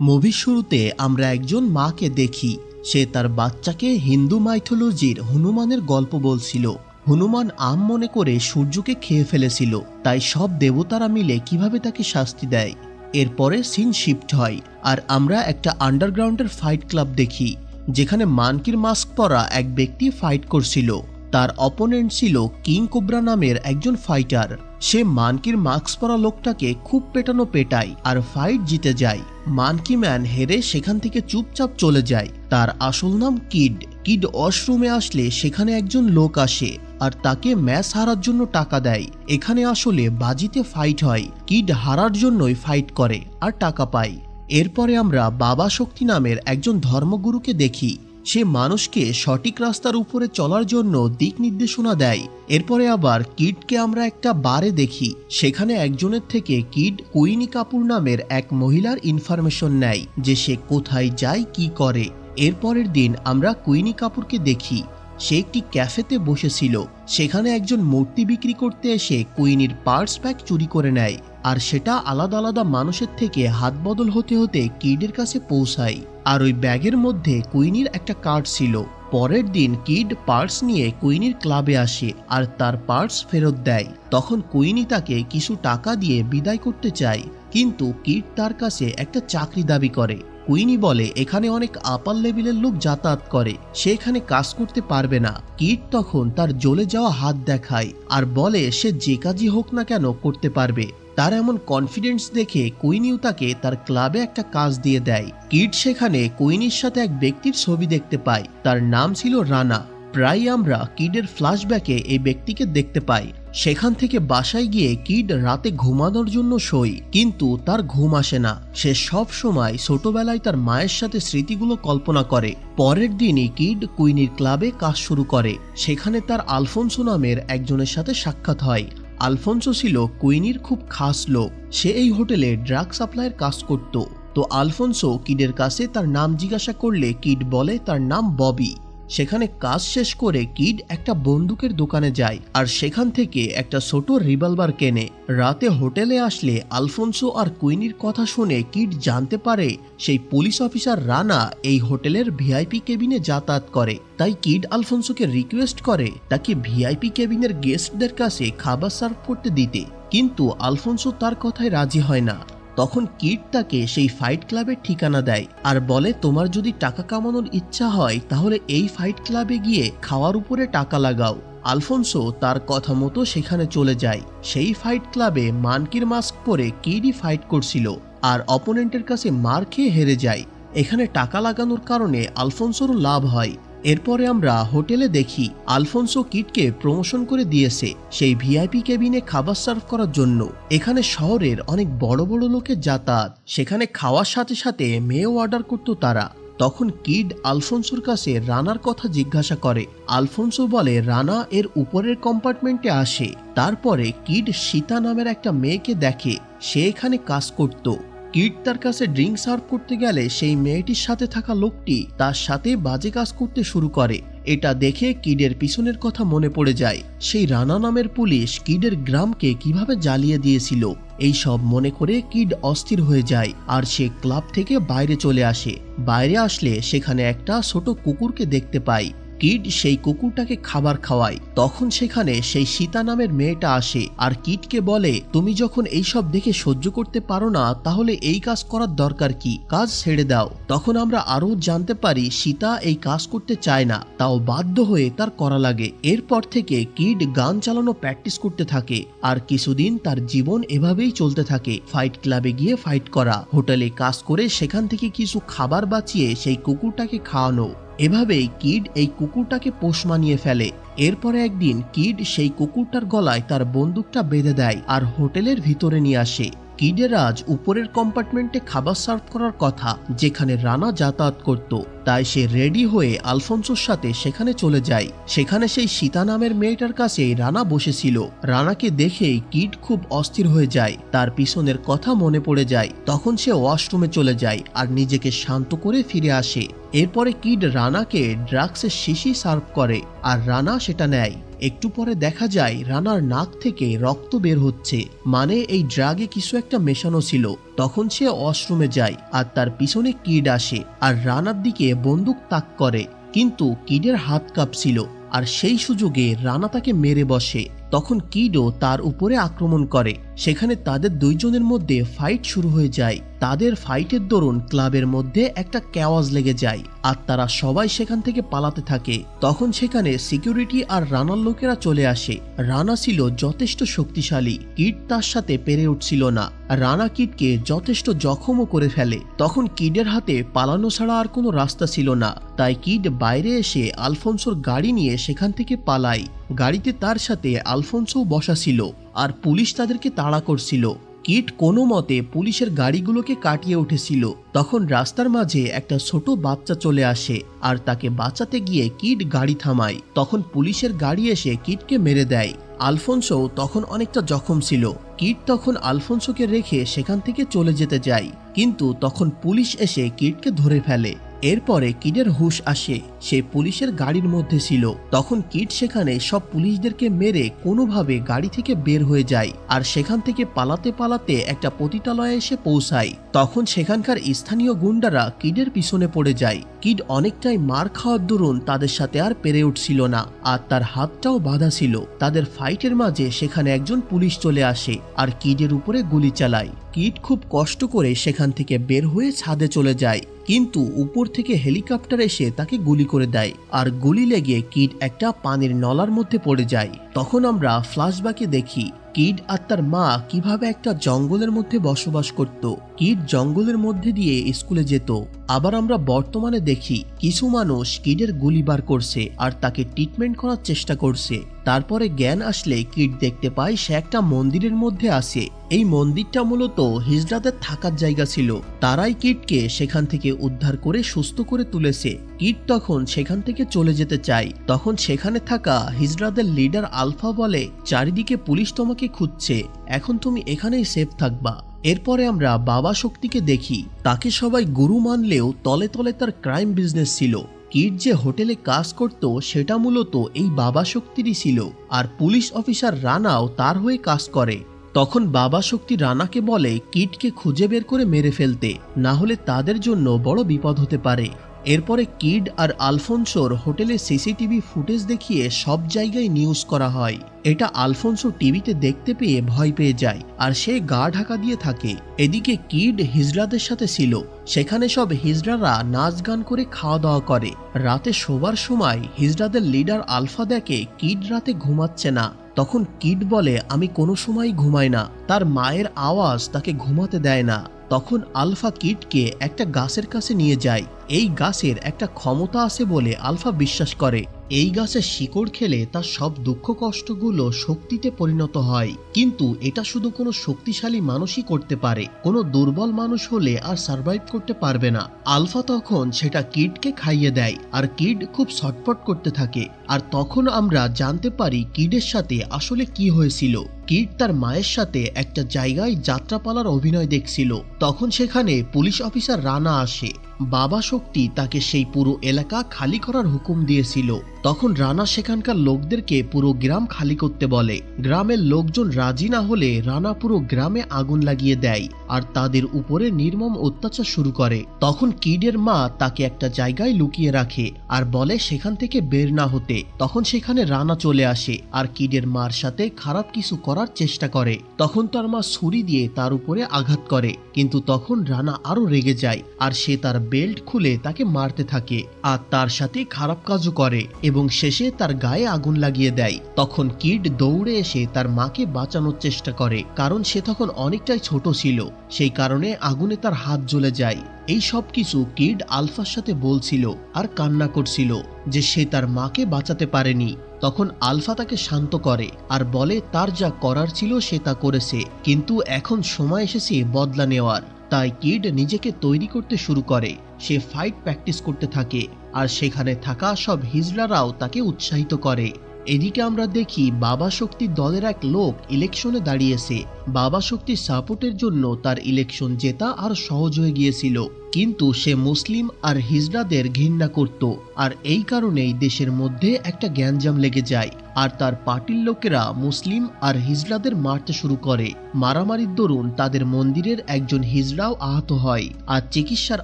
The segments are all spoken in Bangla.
মুভির শুরুতে আমরা একজন মাকে দেখি। সে তার বাচ্চাকে হিন্দু মাইথোলজির হনুমানের গল্প বলছিল। হনুমান আম মনে করে সূর্যকে খেয়ে ফেলেছিল, তাই সব দেবতারা মিলে কীভাবে তাকে শাস্তি দেয়? এরপরে সিন শিফট হয়, আর আমরা একটা আন্ডারগ্রাউন্ডের ফাইট ক্লাব দেখি, যেখানে মানকির মাস্ক পরা এক ব্যক্তি ফাইট করছিল। তার অপোনেন্ট ছিল কিং কোবরা নামের একজন ফাইটার। সে মানকির মাস্ক পরা লোকটাকে খুব পেটানো পেটায় আর ফাইট জিতে যায়। মানকি ম্যান হেরে সেখান থেকে চুপচাপ চলে যায়। তার আসল নাম কিড। কিড ওয়াশরুমে আসলে সেখানে একজন লোক আসে আর তাকে ম্যাচ হারার জন্য টাকা দেয়। এখানে আসলে বাজিতে ফাইট হয়। কিড হারার জন্যই ফাইট করে আর টাকা পায়। এরপরে আমরা বাবা শক্তি নামের একজন ধর্মগুরুকে দেখি। সে মানুষকে সঠিক রাস্তার উপরে চলার জন্য দিক নির্দেশনা দেয়। এরপরে আবার কিডকে আমরা একটা বারে দেখি। সেখানে একজনের থেকে কিড কুইনি কাপুর নামের এক মহিলার ইনফরমেশন নেয় যে সে কোথায় যায়, কি করে। এরপরের দিন আমরা কুইনি কাপুরকে দেখি। সে একটি ক্যাফেতে বসেছিল। সেখানে একজন মূর্তি বিক্রি করতে এসে কুইনির পার্স ব্যাগ চুরি করে নেয়। আর সেটা আলাদা আলাদা মানুষের থেকে হাত বদল হতে হতে কিডের কাছে পৌঁছায়। আর ওই ব্যাগের মধ্যে কুইনির একটা কার্ড ছিল। পরের দিন কিড পার্স নিয়ে কুইনির ক্লাবে আসে আর তার পার্স ফেরত দেয়। তখন কুইনি তাকে কিছু টাকা দিয়ে বিদায় করতে চায়, কিন্তু কিড তার কাছে একটা চাকরি দাবি করে। কুইনি বলে, এখানে অনেক আপার লেভেলের লোক যাতায়াত করে সে এখানে কাজ করতে পারবে না। কিট তখন তার জ্বলে যাওয়া হাত দেখায় আর বলে, সে যে কাজই হোক না কেন করতে পারবে। তার এমন কনফিডেন্স দেখে কুইনিও তাকে তার ক্লাবে একটা কাজ দিয়ে দেয়। কিট সেখানে কুইনির সাথে এক ব্যক্তির ছবি দেখতে পায়। তার নাম ছিল রানা। প্রায় আমরা কিডের ফ্ল্যাশব্যাকে এই ব্যক্তিকে দেখতে পাই। সেখান থেকে বাসায় গিয়ে কিড রাতে ঘুমানোর জন্য শোয়, কিন্তু তার ঘুম আসে না। সে সব সময় ছোটবেলায় তার মায়ের সাথে স্মৃতিগুলো কল্পনা করে। পরের দিনই কিড কুইনির ক্লাবে কাজ শুরু করে। সেখানে তার আলফোনসো নামের একজনের সাথে সাক্ষাৎ হয়। আলফোনসো ছিল কুইনির খুব খাস লোক। সে এই হোটেলে ড্রাগ সাপ্লাইয়ের কাজ করত। তো আলফোনসো কিডের কাছে তার নাম জিজ্ঞাসা করলে কিড বলে তার নাম ববি। সেখানে কাজ শেষ করে কিড একটা বন্দুকের দোকানে যায় আর সেখান থেকে একটা ছোট রিভলভার কেনে। রাতে হোটেলে আসলে আলফোনসো আর কুইনির কথা শুনে কিড জানতে পারে সেই পুলিশ অফিসার রানা এই হোটেলের ভিআইপি কেবিনে যাতায়াত করে। তাই কিড আলফোনসোকে রিকোয়েস্ট করে তাকে ভিআইপি কেবিনের গেস্টদের কাছে খাবার সার্ভ করতে দিতে। কিন্তু আলফোনসো তার কথায় রাজি হয় না। তখন কিট তাকে সেই ফাইট ক্লাবের ঠিকানা দেয়। আর বলে, তোমার যদি টাকা কামানোর ইচ্ছা হয়, তাহলে এই ফাইট ক্লাবে গিয়ে খাওয়ার উপরে টাকা লাগাও। আলফোনসো তার কথা মতো সেখানে চলে যায়। সেই ফাইট ক্লাবে মানকির মাস্ক পরে কিডই ফাইট করছিল, আর অপোনেন্টের কাছে মার খেয়ে হেরে যায়। এখানে টাকা লাগানোর কারণে আলফোনসোরও লাভ হয়। এরপরে আমরা হোটেলে দেখি আলফোনসো কিটকে প্রমোশন করে দিয়েছে সেই ভিআইপি কেবিনে খাবার সার্ভ করার জন্য। এখানে শহরের অনেক বড় বড় লোকের যাতায়াত, সেখানে খাওয়ার সাথে সাথে মেয়েও অর্ডার করতো তারা। তখন কিড আলফোনসোর কাছে রানার কথা জিজ্ঞাসা করে। আলফোনসো বলে, রানা এর উপরের কম্পার্টমেন্টে আসে। তারপরে কিড সীতা নামের একটা মেয়েকে দেখে, সে এখানে কাজ করত। কিড তার কাছে ড্রিঙ্ক সার্ভ করতে গেলে সেই মেয়েটির সাথে থাকা লোকটি তার সাথে বাজে কাজ করতে শুরু করে। এটা দেখে কিডের পিছনের কথা মনে পড়ে যায়। সেই রানা নামের পুলিশ কিডের গ্রামকে কীভাবে জ্বালিয়ে দিয়েছিল। এই সব মনে করে কিড অস্থির হয়ে যায় আর সে ক্লাব থেকে বাইরে চলে আসে। বাইরে আসলে সেখানে একটা ছোট কুকুরকে দেখতে পায়। কিড সেই কুকুরটাকে খাবার খাওয়ায়। তখন সেখানে সেই সীতা নামের মেয়েটা আসে আর কিডকে বলে, তুমি যখন এইসব দেখে সহ্য করতে পারো না, তাহলে এই কাজ করার দরকার কি? কাজ ছেড়ে দাও। তখন আমরা আরও জানতে পারি, সীতা এই কাজ করতে চায় না, তাও বাধ্য হয়ে তার করা লাগে। এরপর থেকে কিড গান চালানো প্র্যাকটিস করতে থাকে আর কিছুদিন তার জীবন এভাবেই চলতে থাকে। ফাইট ক্লাবে গিয়ে ফাইট করা, হোটেলে কাজ করে সেখান থেকে কিছু খাবার বাঁচিয়ে সেই কুকুরটাকে খাওয়ানো। এভাবেই কিড এই কুকুরটাকে পোষ মানিয়ে ফেলে। এরপরে একদিন কিড সেই কুকুরটার গলায় তার বন্দুকটা বেঁধে দেয় আর হোটেলের ভিতরে নিয়ে আসে। কিডের আজ উপরের কম্পার্টমেন্টে খাবার সার্ভ করার কথা যেখানে রানা যাতায়াত করত, তাই সে রেডি হয়ে আলফোনসোর সাথে সেখানে চলে যায়। সেখানে সেই সীতা নামের মেয়েটার কাছে রানা বসেছিল। রানাকে দেখেই কিড খুব অস্থির হয়ে যায়। তার পিছনের কথা মনে পড়ে যায়। তখন সে ওয়াশরুমে চলে যায় আর নিজেকে শান্ত করে ফিরে আসে। এরপরে কিড রানাকে ড্রাগসের শিশি সার্ভ করে। আর রানা সেটা নেয়। একটু পরে দেখা যায় রানার নাক থেকে রক্ত বের হচ্ছে। মানে এই ড্রাগে কিছু একটা মেশানো ছিল। তখন সে ওয়াশরুমে যায় আর তার পিছনে কিড আসে আর রানার দিকে বন্দুক তাক করে। কিন্তু কিডের হাত কাঁপছিল। আর সেই সুযোগে রানা তাকে মেরে বসে। তখন কিডও তার উপরে আক্রমণ করে। সেখানে তাদের দুইজনের মধ্যে ফাইট শুরু হয়ে যায়। তাদের ফাইটের দরুন ক্লাবের মধ্যে একটা ক্যাওয়াজ লেগে যায় আর তারা সবাই সেখান থেকে পালাতে থাকে। তখন সেখানে সিকিউরিটি আর রানার লোকেরা চলে আসে। রানা ছিল যথেষ্ট শক্তিশালী। কিড তার সাথে পেরে উঠছিল না। রানা কিডকে যথেষ্ট জখমও করে ফেলে। তখন কিডের হাতে পালানো ছাড়া আর কোনো রাস্তা ছিল না। তাই কিড বাইরে এসে আলফোনসোর গাড়ি নিয়ে সেখান থেকে পালায়। গাড়িতে তার সাথে আলফোনসো বসা ছিল আর পুলিশ তাদেরকে তাড়া করছিল। কিট কোনো মতে পুলিশের গাড়িগুলোকে কাটিয়ে উঠেছিল। তখন রাস্তার মাঝে একটা ছোট বাচ্চা চলে আসে আর তাকে বাঁচাতে গিয়ে কিট গাড়ি থামায়। তখন পুলিশের গাড়ি এসে কিটকে মেরে দেয়। আলফোনসো তখন অনেকটা জখম ছিল। কিট তখন আলফোনসোকে রেখে সেখান থেকে চলে যেতে যায়। কিন্তু তখন পুলিশ এসে কিটকে ধরে ফেলে। এরপরে কিডের হুশ আসে। সে পুলিশের গাড়ির মধ্যে ছিল। তখন কিট সেখানে সব পুলিশদেরকে মেরে কোনোভাবে গাড়ি থেকে বের হয়ে যায় আর সেখান থেকে পালাতে পালাতে একটা পতিতালয়ে এসে পৌঁছায়। তখন সেখানকার স্থানীয় গুন্ডারা কিডের পিছনে পড়ে যায়। কিড অনেকটাই মার খাওয়ার দরুন তাদের সাথে আর পেরে উঠছিল না, আর তার হাতটাও বাঁধা ছিল। তাদের ফাইটের মাঝে সেখানে একজন পুলিশ চলে আসে আর কিডের উপরে গুলি চালায়। কিড খুব কষ্ট করে সেখান থেকে বের হয়ে ছাদে চলে যায়, কিন্তু উপর থেকে হেলিকপ্টার এসে তাকে গুলি করে দেয়, আর গুলি লেগে কিড একটা পানির নলার মধ্যে পড়ে যায়। তখন আমরা ফ্ল্যাশব্যাকে দেখি, কিড আর তার মা কীভাবে একটা জঙ্গলের মধ্যে বসবাস করত। কিড জঙ্গলের মধ্যে দিয়ে স্কুলে যেত। আবার আমরা বর্তমানে দেখি, কিছু মানুষ কিডের গুলি বার করছে আর তাকে ট্রিটমেন্ট করার চেষ্টা করছে। তারপরে জ্ঞান আসলে কিট দেখতে পায় সে একটা মন্দিরের মধ্যে আছে। এই মন্দিরটা মূলত হিজড়াদের থাকার জায়গা ছিল। তারাই কিটকে সেখান থেকে উদ্ধার করে সুস্থ করে তুলেছে। কিট তখন সেখান থেকে চলে যেতে চায়। তখন সেখানে থাকা হিজড়াদের লিডার আলফা বলে, চারিদিকে পুলিশ তোমাকে খুঁজছে। এখন তুমি এখানেই সেফ থাকবা। এরপরে আমরা বাবা শক্তিকে দেখি। তাকে সবাই গুরু মানলেও তলে তলে তার ক্রাইম বিজনেস ছিল। কিট যে হোটেলে কাজ করত, সেটা মূলত এই বাবা শক্তিরই ছিল। আর পুলিশ অফিসার রানাও তার হয়ে কাজ করে। তখন বাবা শক্তি রানাকে বলে, কিটকে খুঁজে বের করে মেরে ফেলতে। না হলে তাদের জন্য বড় বিপদ হতে পারে। এরপরে কিড আর আলফোনসোর হোটেলে সিসিটিভি ফুটেজ দেখিয়ে সব জায়গায় নিউজ করা হয়। এটা আলফোনসো টিভিতে দেখতে পেয়ে ভয় পেয়ে যায় আর সে গা ঢাকা দিয়ে থাকে। এদিকে কিড হিজড়াদের সাথে ছিল। সেখানে সব হিজড়ারা নাচ গান করে খাওয়া দাওয়া করে। রাতে শোবার সময় হিজড়াদের লিডার আলফা দেখে কিড রাতে ঘুমাচ্ছে না। তখন কিড বলে, আমি কোনো সময় ঘুমাই না। তার মায়ের আওয়াজ তাকে ঘুমাতে দেয় না। তখন আলফা কিটকে একটা গাছের কাছে নিয়ে যায়। এই গাছের একটা ক্ষমতা আছে বলে আলফা বিশ্বাস করে। এই গাছের শিকড় খেলে তার সব দুঃখ কষ্টগুলো শক্তিতে পরিণত হয়। কিন্তু এটা শুধু কোনো শক্তিশালী মানুষই করতে পারে। কোনো দুর্বল মানুষ হলে আর সার্ভাইভ করতে পারবে না। আলফা তখন সেটা কিডকে খাইয়ে দেয় আর কিড খুব ছটফট করতে থাকে। আর তখন আমরা জানতে পারি কিডের সাথে আসলে কি হয়েছিল। কিড তার মায়ের সাথে একটা জায়গায় যাত্রাপালার অভিনয় দেখছিল। তখন সেখানে পুলিশ অফিসার রানা আসে। বাবা শক্তি তাকে সেই পুরো এলাকা খালি করার হুকুম দিয়েছিল। তখন রানা সেখানকার লোকদেরকে পুরো গ্রাম খালি করতে বলে। গ্রামের লোকজন রাজি না হলে রানা পুরো গ্রামে আগুন লাগিয়ে দেয় আর তাদের উপরে নির্মম অত্যাচার শুরু করে। তখন কিডের মা তাকে একটা জায়গায় লুকিয়ে রাখে আর বলে সেখান থেকে বের না হতে। তখন সেখানে রানা চলে আসে আর কিডের মার সাথে খারাপ কিছু করার চেষ্টা করে। তখন তার মা ছুরি দিয়ে তার উপরে আঘাত করে। কিন্তু তখন রানা আরও রেগে যায় আর সে তার বেল্ট খুলে তাকে মারতে থাকে আর তার সাথে খারাপ কাজও করে। এবং শেষে তার গায়ে আগুন লাগিয়ে দেয়। তখন কিড দৌড়ে এসে তার মাকে বাঁচানোর চেষ্টা করে, কারণ সে তখন অনেকটাই ছোট ছিল। সেই কারণে আগুনে তার হাত জ্বলে যায়। এই সব কিছু কিড আলফার সাথে বলছিল আর কান্না করছিল যে সে তার মাকে বাঁচাতে পারেনি। তখন আলফা তাকে শান্ত করে আর বলে, তার যা করার ছিল সে তা করেছে, কিন্তু এখন সময় এসেছে বদলা নেওয়ার। তাই কিড নিজেকে তৈরি করতে শুরু করে। সে ফাইট প্র্যাকটিস করতে থাকে আর সেখানে থাকা সব হিজড়ারাও তাকে উৎসাহিত করে। এদিকে আমরা দেখি বাবা শক্তির দলের এক লোক ইলেকশনে দাঁড়িয়েছে। বাবা শক্তির সাপোর্টের জন্য তার ইলেকশন জেতা আর সহজ হয়ে গিয়েছিল। কিন্তু সে মুসলিম আর হিজড়াদের ঘৃণা করত। আর এই কারণেই দেশের মধ্যে একটা গ্যাঞ্জাম লেগে যায়। আর তার পার্টির লোকেরা মুসলিম আর হিজড়াদের মারতে শুরু করে। মারামারির দরুন তাদের মন্দিরের একজন হিজড়াও আহত হয়। আর চিকিৎসার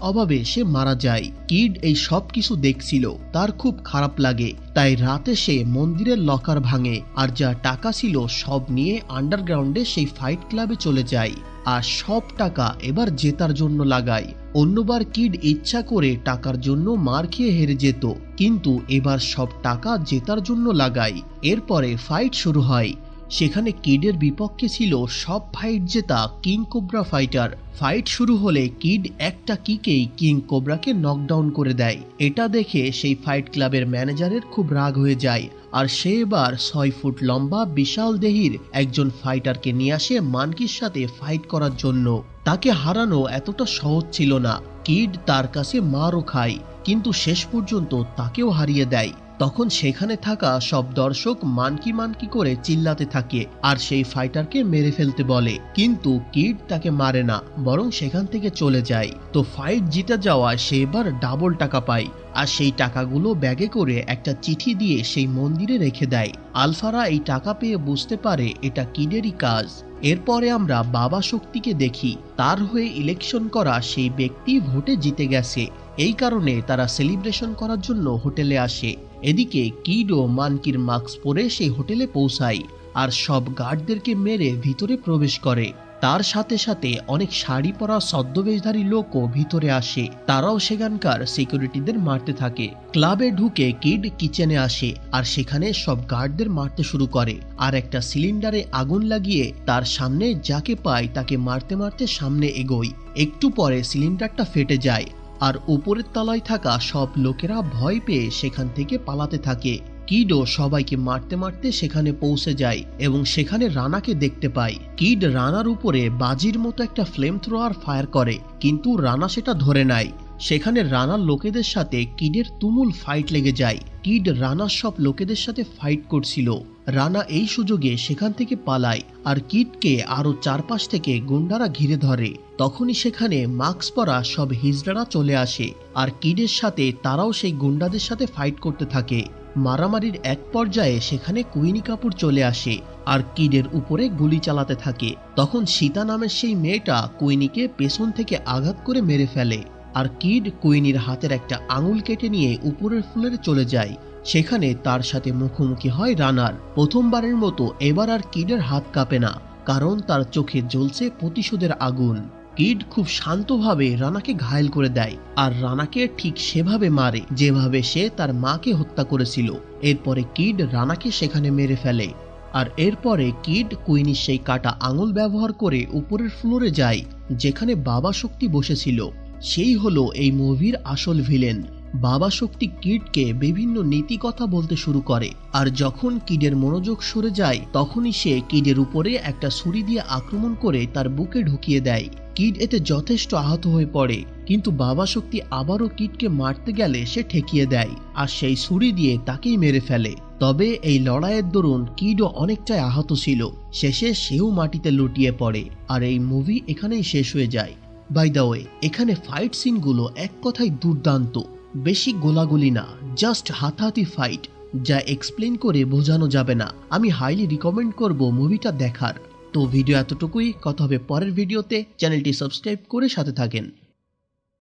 অভাবে সে মারা যায়। কিড এই সব কিছু দেখছিল। তার খুব খারাপ লাগে। তাই রাতে সে মন্দিরের লকার ভাঙে। আর যা টাকা ছিল সব নিয়ে আন্ডারগ্রাউন্ডে সেই ফাইট ক্লাবে চলে যায় আর সব টাকা এবার জেতার জন্য লাগায় অন্যবার কিড ইচ্ছা করে টাকার জন্য মার খেয়ে হেরে যেত, কিন্তু এবার সব টাকা জেতার জন্য লাগায় এরপরে ফাইট শুরু হয়। সেখানে কিডের বিপক্ষে ছিল সব ফাইট জেতা কিং কোবরা ফাইটার ফাইট শুরু হলে কিড একটা কিকেই কিং কোবরাকে নকডাউন করে দেয়। এটা দেখে সেই ফাইট ক্লাবের ম্যানেজারের খুব রাগ হয়ে যায়। আর সে এবার ছয় ফুট লম্বা, বিশাল দেহির একজন ফাইটারকে নিয়ে আসে মানকির সাথে ফাইট করার জন্য। তাকে হারানো এতটা সহজ ছিল না। কিড তার কাছে মারও খায়, কিন্তু শেষ পর্যন্ত তাকেও হারিয়ে দেয়। তখন সেখানে থাকা সব দর্শক মানকি মানকি করে চিল্লাতে থাকে আর সেই ফাইটারকে মেরে ফেলতে বলে। কিন্তু কিড তাকে মারে না, বরং সেখান থেকে চলে যায়। তো ফাইট জিতে যাওয়ায় সে এবার ডাবল টাকা পায় আর সেই টাকাগুলো ব্যাগে করে একটা চিঠি দিয়ে সেই মন্দিরে রেখে দেয়। আলফারা এই টাকা পেয়ে বুঝতে পারে এটা কিডেরই কাজ। এরপরে আমরা বাবা শক্তিকে দেখি, তার হয়ে ইলেকশন করা সেই ব্যক্তি ভোটে জিতে গেছে। এই কারণে তারা সেলিব্রেশন করার জন্য হোটেলে আসে। এদিকে কিড ও মানকির মাস্ক পরে সেই হোটেলে পৌঁছায় আর সব গার্ডদেরকে মেরে ভিতরে প্রবেশ করে। তার সাথে সাথে অনেক শাড়ি পরা ছদ্মবেশধারী লোকও ভিতরে আসে। তারাও সেখানকার সিকিউরিটিদের মারতে থাকে। ক্লাবে ঢুকে কিড কিচেনে আসে আর সেখানে সব গার্ডদের মারতে শুরু করে। আর একটা সিলিন্ডারে আগুন লাগিয়ে তার সামনে যাকে পায় তাকে মারতে মারতে সামনে এগোয়। একটু পরে সিলিন্ডারটা ফেটে যায় আর উপরের তলায় থাকা সব লোকেরা ভয় পেয়ে সেখান থেকে পালাতে থাকে। কিডও সবাইকে মারতে মারতে সেখানে পৌঁছে যায় এবং সেখানে রানাকে দেখতে পায়। কিড রানার উপরে বাজির মতো একটা ফ্লেম থ্রোয়ার ফায়ার করে, কিন্তু রানা সেটা ধরে নেয়। সেখানে রানার লোকেদের সাথে কিডের তুমুল ফাইট লেগে যায়। কিড রানার সব লোকেদের সাথে ফাইট করছিল। রানা এই সুযোগে সেখান থেকে পালায় আর কিডকে আরও চারপাশ থেকে গুন্ডারা ঘিরে ধরে। তখনই সেখানে মাস্ক পরা সব হিজড়ারা চলে আসে আর কিডের সাথে তারাও সেই গুন্ডাদের সাথে ফাইট করতে থাকে। মারামারির এক পর্যায়ে সেখানে কুইনি কাপুর চলে আসে আর কিডের উপরে গুলি চালাতে থাকে। তখন সীতা নামের সেই মেয়েটা কুইনিকে পেছন থেকে আঘাত করে মেরে ফেলে। আর কিড কুইনির হাতের একটা আঙুল কেটে নিয়ে উপরের ফুলের চলে যায়। সেখানে তার সাথে মুখোমুখি হয় রানার। প্রথমবারের মতো এবার আর কিডের হাত কাঁপে না, কারণ তার চোখে জ্বলছে প্রতিশোধের আগুন। কিড খুব শান্তভাবে রানাকে ঘায়েল করে দেয়, আর রানাকে ঠিক সেভাবে মারে, যেভাবে সে তার মাকে হত্যা করেছিল। এরপরে কিড রানাকে সেখানে মেরে ফেলে, আর এরপরে কিড কুইনির সেই কাটা আঙুল ব্যবহার করে উপরের ফ্লোরে যায়, যেখানে বাবা শক্তি বসেছিল। সেই হলো এই মুভির আসল ভিলেন। বাবা শক্তি কিডকে বিভিন্ন নীতি কথা বলতে শুরু করে। আর যখন কিডের মনোযোগ সরে যায়, তখনই সে কিডের উপরে একটা ছুরি দিয়ে আক্রমণ করে তার বুকে ঢুকিয়ে দেয়। কিড এতে যথেষ্ট আহত হয়ে পড়ে, কিন্তু বাবা শক্তি আবারও কিডকে মারতে গেলে সে ঠেকিয়ে দেয় আর সেই ছুরি দিয়ে তাকেই মেরে ফেলে। তবে এই লড়াইয়ের দরুন কিডও অনেকটাই আহত ছিল। শেষে সেও মাটিতে লুটিয়ে পড়ে আর এই মুভি এখানেই শেষ হয়ে যায়। বাই দ্য ওয়ে এখানে ফাইট সিনগুলো এক কথায় দুর্দান্ত। বেশি গোলাগুলি না জাস্ট হাতাহাতি ফাইট যা এক্সপ্লেন করে বোঝানো যাবে না। আমি হাইলি রিকমেন্ড করব মুভিটা দেখার। তো ভিডিও এতটুকুই, কথা হবে পরের ভিডিওতে চ্যানেলটি সাবস্ক্রাইব করে সাথে থাকেন।